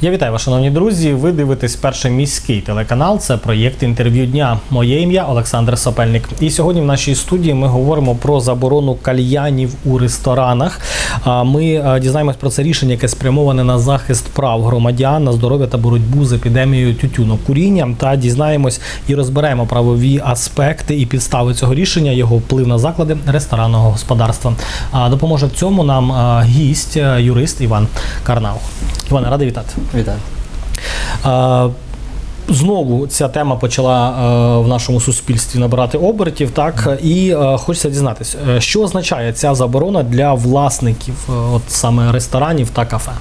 Я вітаю вас, шановні друзі. Ви дивитесь перший міський телеканал. Це проєкт інтерв'ю дня. Моє ім'я Олександр Сапельник. І сьогодні в нашій студії ми говоримо про заборону кальянів у ресторанах. Ми е, дізнаємось про це рішення, яке спрямоване на захист прав громадян, на здоров'я та боротьбу з епідемією тютюнокуріння. Та дізнаємось і розберемо правові аспекти і підстави цього рішення, його вплив на заклади ресторанного господарства. Допоможе в цьому нам е, гість, е, юрист Іван Карнау. Іване, радий вітати. Вітаю. А, Знову ця тема почала е, в нашому суспільстві набирати обертів, так і е, хочеться дізнатися, е, що означає ця заборона для власників, е, от саме ресторанів та кафе.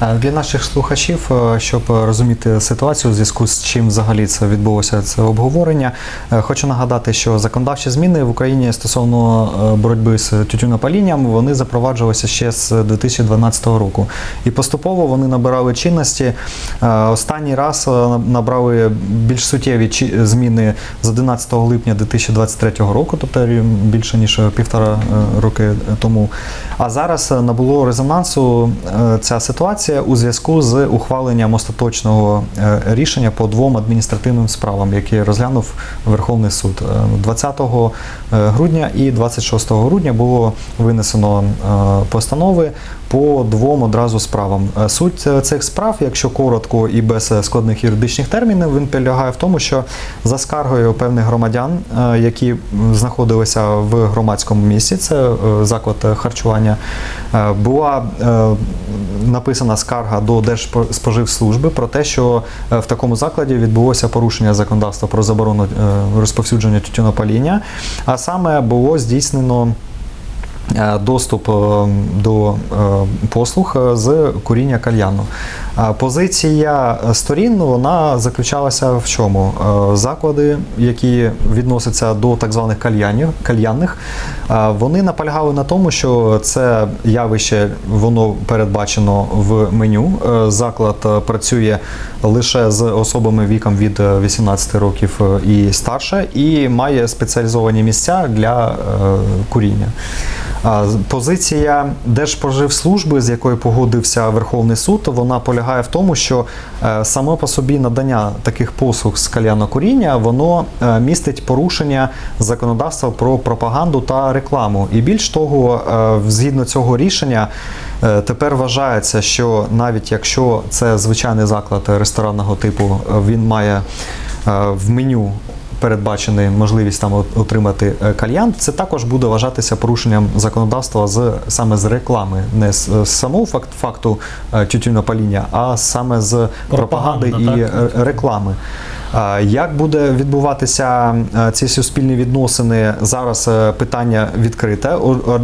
Е, Для наших слухачів, е, щоб розуміти ситуацію, у зв'язку з чим взагалі це відбулося це обговорення, е, хочу нагадати, що законодавчі зміни в Україні стосовно боротьби з тютюнопалінням вони запроваджувалися ще з 2012 року. І поступово вони набирали чинності. Останній раз набрали більш суттєві зміни з 11 липня 2023 року, тобто більше ніж півтора роки тому. А зараз набуло резонансу ця ситуація у зв'язку з ухваленням остаточного е, рішення по двом адміністративним справам, які розглянув Верховний суд. Е, 20 грудня і 26 грудня було винесено е, постанови по двом одразу справам. Е, Суть е, цих справ, якщо коротко і без е, складних юридичних термінів, він полягає в тому, що за скаргою певних громадян, е, які знаходилися в громадському місці, це е, заклад е, харчування, е, була е, написана скарга до Держспоживслужби про те, що е, в такому закладі відбулося порушення законодавства про заборону е, розповсюдження тютюнопаління, а саме було здійснено. е, Доступ до послуг з куріння кальяну. Позиція сторін вона заключалася в чому? Е, Заклади, які відносяться до так званих кальянів, кальянних, е, вони наполягали на тому, що це явище воно передбачено в меню. Е, Заклад працює лише з особами віком від е, 18 років і старше, і має спеціалізовані місця для куріння. Позиція Держпоживслужби, з якою погодився Верховний суд, вона полягає в тому, що е, само по собі надання таких послуг з кальянокуріння, воно е, містить порушення законодавства про пропаганду та рекламу. І більш того, е, згідно цього рішення, тепер вважається, що навіть якщо це звичайний заклад ресторанного типу, він має в меню передбачена можливість там отримати е, кальян, це також буде вважатися порушенням законодавства з саме з реклами, не з, з самого факт, факту е, тютюнопаління, а саме з пропаганди Пропаганда, і так. е, реклами. Як буде відбуватися е, ці суспільні відносини? Зараз е, питання відкрите,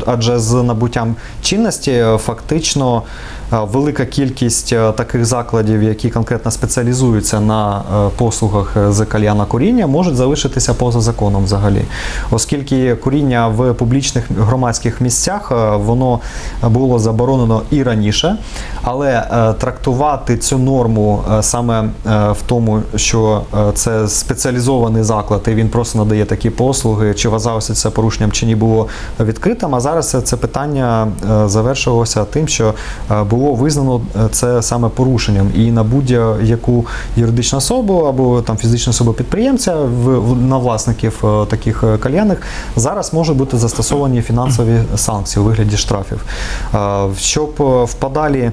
адже з набуттям чинності е, фактично е, велика кількість е, таких закладів, які конкретно спеціалізуються на е, послугах е, з кальяна куріння, можуть залишитися поза законом взагалі, оскільки куріння в публічних громадських місцях е, воно було заборонено і раніше, але е, трактувати цю норму е, саме е, в тому, що е, це спеціалізований заклад, і він просто надає такі послуги, чи вважалося це порушенням, чи ні було відкритим. А зараз це- питання е, завершилося тим, що е, було визнано е, це саме порушенням, і на будь-яку юридичну особу або там фізичну особу підприємця в, на власників е, таких е, кальянних зараз можуть бути застосовані фінансові санкції у вигляді штрафів. Щоб в подалі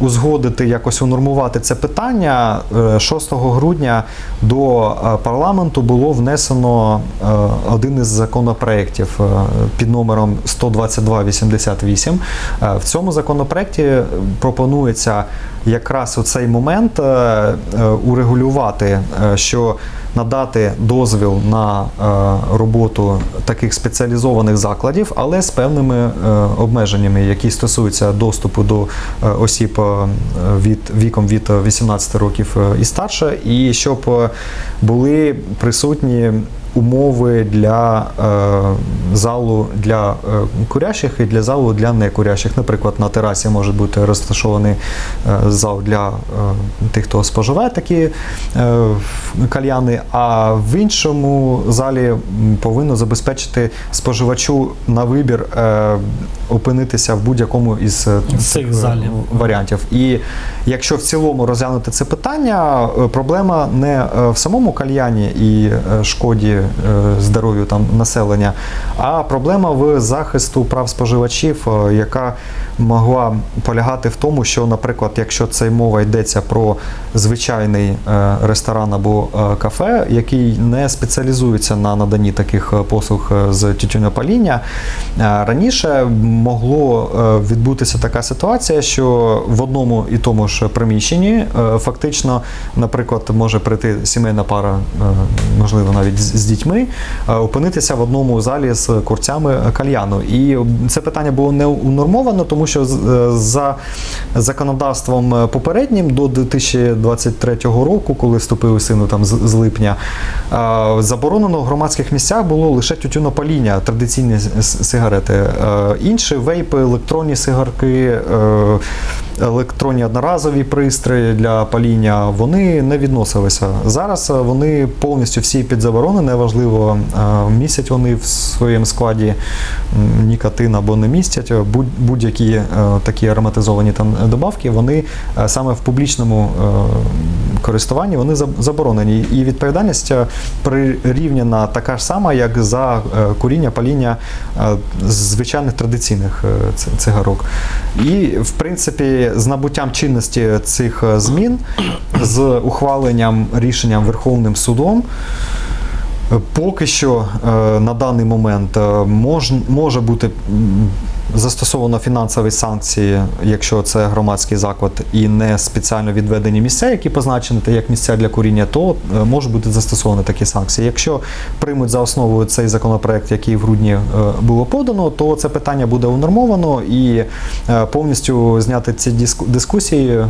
узгодити, якось унормувати це питання, е, 6 грудня до парламенту було внесено один із законопроєктів під номером 12288. Е, В цьому законопроєкті пропонується якраз у цей момент е, е, урегулювати, е, що надати дозвіл на роботу таких спеціалізованих закладів, але з певними обмеженнями, які стосуються доступу до осіб від віком від 18 років і старше, і щоб були присутні умови для е, залу для е, курящих і для залу для некурящих. Наприклад, на терасі може бути розташований е, зал для е, тих, хто споживає такі е, кальяни, а в іншому залі повинно забезпечити споживачу на вибір е, опинитися в будь-якому із е, цих варіантів. І якщо в цілому розглянути це питання, е, проблема не е, в самому кальяні і шкоді здоров'ю там населення, а проблема в захисту прав споживачів, е, яка могла полягати в тому, що, наприклад, якщо це мова йдеться про звичайний е, ресторан або е, кафе, який не спеціалізується на наданні таких е, послуг з тютюнопаління, раніше могло відбутися така ситуація, що в одному і тому ж приміщенні фактично, наприклад, може прийти сімейна пара, можливо, навіть з дітьми, опинитися в одному залі з курцями кальяну. І це питання було не унормовано, тому що е, за законодавством е, попереднім до 2023 року, коли вступив сину там з, липня, е, заборонено в громадських місцях було лише тютюнопаління, традиційні сигарети. Інші вейпи, електронні сигарки, електронні одноразові пристрої для паління, вони не відносилися. Зараз е, вони повністю всі під заборони, неважливо, е, містять вони в своєму складі нікотин або не містять. Будь- Будь-які е, такі ароматизовані там добавки, вони саме в публічному користуванні вони заборонені. І відповідальність е, прирівняна така ж сама, як за е, куріння, паління е, звичайних традиційних цигарок. І, в принципі, з набуттям чинності цих змін, з ухваленням рішенням Верховним судом. Поки що на даний момент мож, може бути застосовано фінансові санкції, якщо це громадський заклад і не спеціально відведені місця, які позначені як місця для куріння, то е, можуть бути застосовані такі санкції. Якщо приймуть за основу цей законопроект, який в грудні е, було подано, то це питання буде унормовано і е, повністю зняти ці диску- дискусії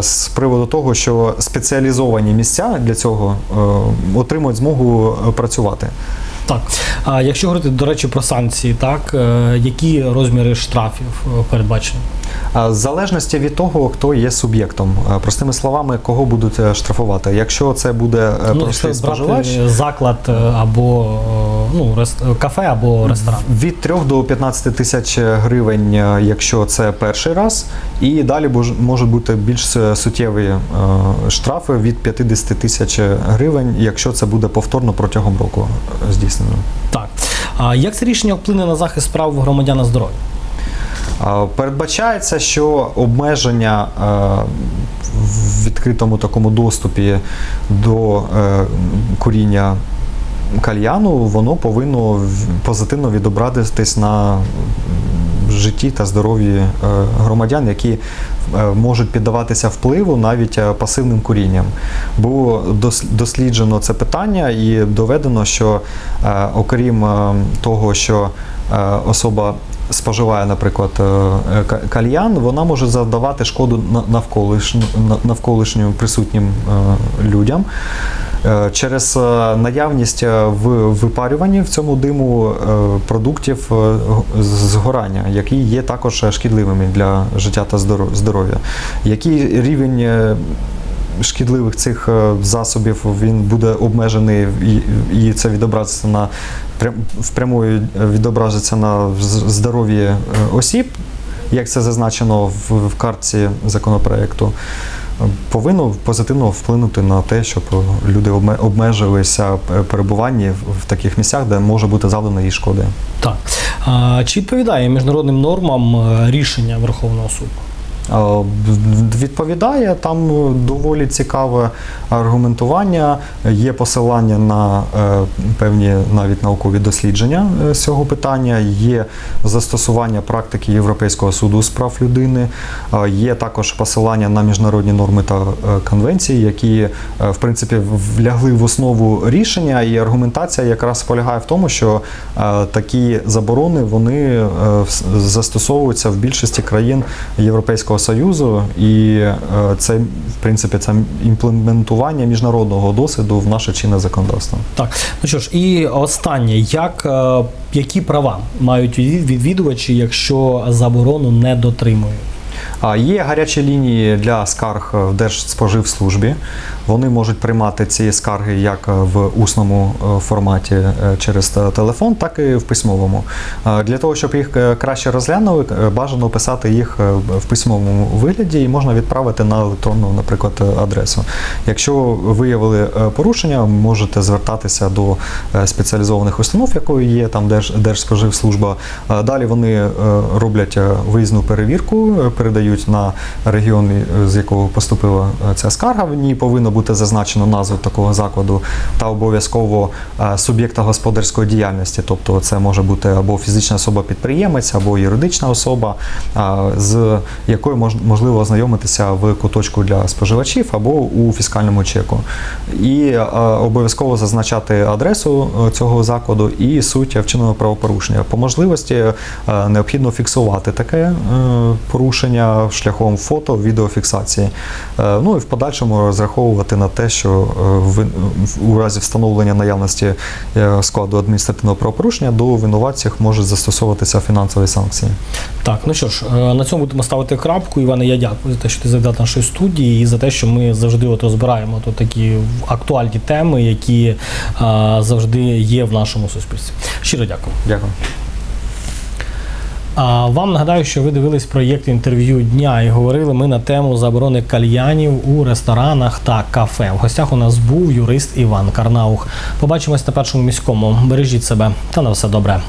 з приводу того, що спеціалізовані місця для цього отримують змогу працювати. Так. А якщо говорити, до речі, про санкції, так, е, які розміри штрафів е, передбачені? В залежності від того, хто є суб'єктом. Простими словами, кого будуть е, штрафувати. Якщо це буде е, Ну, простий споживач, заклад е, або е, ну, рес- кафе або ресторан. від 3 до 15 тисяч гривень, е, якщо це перший раз, і далі можуть бути більш е, суттєві е, штрафи від 50 тисяч гривень, якщо це буде повторно протягом року е, здійснено. Так. А як це рішення вплине на захист прав громадян здоров'я? Передбачається, що обмеження е, в відкритому такому доступі до е, куріння кальяну, воно повинно позитивно відобразитись на житті та здоров'ї е, громадян, які е, можуть піддаватися впливу навіть е, пасивним курінням. Було досліджено це питання і доведено, що окрім того, що особа споживає, наприклад, е, кальян, вона може завдавати шкоду навколишнім присутнім е, людям. Е, Через е, наявність е, в випарюванні в цьому диму е, продуктів е, згорання, які є також шкідливими для життя та здоров'я. Який рівень е, шкідливих цих е, засобів він буде обмежений і це відобразиться на прям- впрямую відобразиться на здоров'ї е, осіб, як це зазначено в, картці законопроекту. Повинно позитивно вплинути на те, щоб люди обме- обмежилися перебуванні в- таких місцях, де може бути завдана їй шкоди. Так. Чи відповідає міжнародним нормам е, рішення Верховного суду? Е, Відповідає там доволі цікаве аргументування. Є посилання на е, певні навіть наукові дослідження е, цього питання. Є застосування практики Європейського суду з прав людини. Е, Є також посилання на міжнародні норми та е, конвенції, які е, в принципі влягли в основу рішення. І аргументація якраз полягає в тому, що е, такі заборони вони е, застосовуються в більшості країн Європейського Союзу, і е, це в принципі це імплементування міжнародного досвіду в наше чинне законодавство. Так, ну що ж, і останнє, як, е, які права мають відвідувачі, якщо заборону не дотримують? Є гарячі лінії для скарг в Держспоживслужбі. Вони можуть приймати ці скарги як в усному е, форматі е, через телефон, так і в письмовому. Е, Для того, щоб їх е, краще розглянули, е, бажано писати їх е, в письмовому вигляді і можна відправити на електронну, наприклад, е, адресу. Якщо виявили е, порушення, можете звертатися до е, спеціалізованих установ, якою є там Держ, Держспоживслужба. Е, Далі вони е, роблять е, виїзну перевірку, е, передають на регіон, е, з якого поступила е, ця скарга. В ній повинно бути зазначено назву такого закладу та обов'язково е, суб'єкта господарської діяльності. Тобто це може бути або фізична особа-підприємець, або юридична особа, з якою можливо ознайомитися в куточку для споживачів або у фіскальному чеку. І обов'язково зазначати адресу цього закладу і суть вчиненого правопорушення. По можливості необхідно фіксувати таке е, порушення шляхом фото, відеофіксації. Е, Ну і в подальшому розраховувати на те, що е, у разі встановлення наявності е, складу адміністративного правопорушення до винуватців можуть застосовуватися фінансові санкції. Так, ну що ж, на цьому будемо ставити крапку. Іване, я дякую за те, що ти завітав до нашої студії і за те, що ми завжди от розбираємо тут такі актуальні теми, які завжди є в нашому суспільстві. Щиро дякую. Дякую. Вам нагадаю, що ви дивились проєкт інтерв'ю дня і говорили ми на тему заборони кальянів у ресторанах та кафе. В гостях у нас був юрист Іван Карнаух. Побачимось на першому міському. Бережіть себе та на все добре.